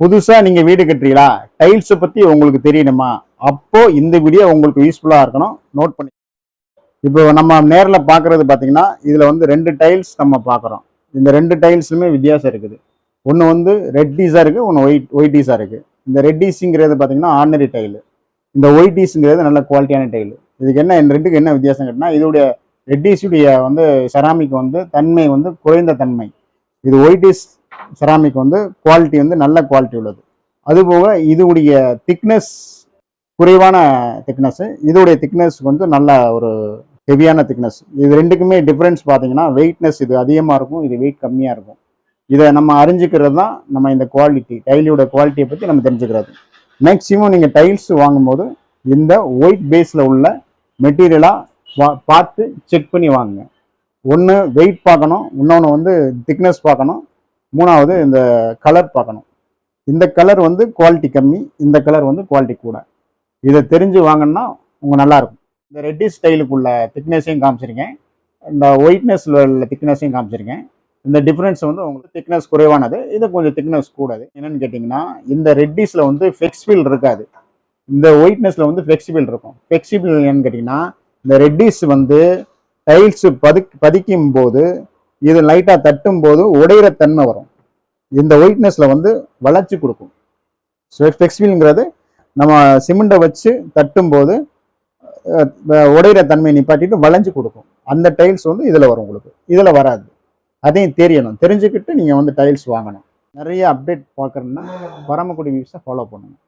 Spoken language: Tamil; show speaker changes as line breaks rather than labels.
புதுசாக நீங்கள் வீடு கட்டுறீங்களா? டைல்ஸை பற்றி உங்களுக்கு தெரியணுமா? அப்போது இந்த வீடியோ உங்களுக்கு யூஸ்ஃபுல்லாக இருக்கணும். நோட் பண்ணி இப்போ நம்ம நேரில் பார்க்குறது பார்த்தீங்கன்னா இதில் வந்து ரெண்டு டைல்ஸ் நம்ம பார்க்குறோம் இந்த ரெண்டு டைல்ஸுமே வித்தியாசம் இருக்குது. ஒன்று வந்து ரெட்டீஸாக இருக்குது ஒன்று ஒயிட் ஒயிட்டீஸாக இருக்குது இந்த ரெட்டீஸுங்கிறது பார்த்தீங்கன்னா ஆர்டினரி டைலு இந்த ஒயிட்டீஸுங்கிறது நல்ல குவாலிட்டியான டைலு இதுக்கு என்ன என் ரெண்டுக்கு என்ன வித்தியாசம் கேட்டால் இதோடைய ரெட்டிஸுடைய வந்து செராமிக் வந்து தன்மை வந்து குறைந்த தன்மை. இது ஒயிட்டீஸ் செராமிக் வந்து குவாலிட்டி வந்து நல்ல குவாலிட்டி உள்ளது. அதுபோக இதுடைய திக்னஸ் குறைவான திக்னஸ்ஸு இதோடைய திக்னஸ் வந்து நல்ல ஒரு ஹெவியான திக்னஸ் இது ரெண்டுக்குமே டிஃப்ரென்ஸ் பார்த்தீங்கன்னா வெயிட்னஸ் இது அதிகமாக இருக்கும் இது வெயிட் கம்மியாக இருக்கும். இதை நம்ம அறிஞ்சிக்கிறது தான் நம்ம இந்த குவாலிட்டி டைலியோட குவாலிட்டியை பற்றி நம்ம தெரிஞ்சுக்கிறது. மேக்ஸிமம் நீங்கள் டைல்ஸ் வாங்கும்போது இந்த ஒயிட் பேஸில் உள்ள மெட்டீரியலாக வா பார்த்து செக் பண்ணி வாங்குங்க. ஒன்று வெயிட் பார்க்கணும் இன்னொன்று வந்து திக்னஸ் பார்க்கணும். மூணாவது இந்த கலர் பார்க்கணும். இந்த கலர் வந்து குவாலிட்டி கம்மி இந்த கலர் வந்து குவாலிட்டி கூட. இதை தெரிஞ்சு வாங்கினா உங்கள் நல்லாயிருக்கும் இந்த ரெட்டி ஸ்டைலுக்குள்ள திக்னஸையும் காமிச்சிருக்கேன். இந்த ஒயிட்னஸ் உள்ள திக்னஸையும் காமிச்சிருக்கேன். இந்த டிஃப்ரென்ஸ் வந்து உங்களுக்கு திக்னஸ் குறைவானது இது கொஞ்சம் திக்னஸ் கூடாது. என்னென்னு கேட்டிங்கன்னா இந்த ரெட்டிஸில் வந்து ஃப்ளெக்சிபிள் இருக்காது. இந்த ஒயிட்னஸில் வந்து ஃப்ளெக்சிபிள் இருக்கும். ஃப்ளெக்சிபிள் என்னன்னு கேட்டிங்கன்னா இந்த ரெட்டிஸ் வந்து டைல்ஸு பதுக் பதிக்கும் போது இது லைட்டாக தட்டும் போது உடையிற தன்மை வரும். இந்த ஒயிட்னஸில் வந்து வளர்ச்சி கொடுக்கும். ஃப்ளெக்சிபிள்ங்கிறது நம்ம சிமெண்ட்டை வச்சு தட்டும் போது உடையிற தன்மையை நிப்பாட்டிட்டு வளைஞ்சு கொடுக்கும். அந்த டைல்ஸ் வந்து இதில் வரும் உங்களுக்கு. இதில் வராது. அதையும் தெரியணும். தெரிஞ்சுக்கிட்டு நீங்கள் வந்து டைல்ஸ் வாங்கணும். நிறைய அப்டேட் பார்க்குறேன்னா பரமக்குடி வியூஸை ஃபாலோ பண்ணுங்கள்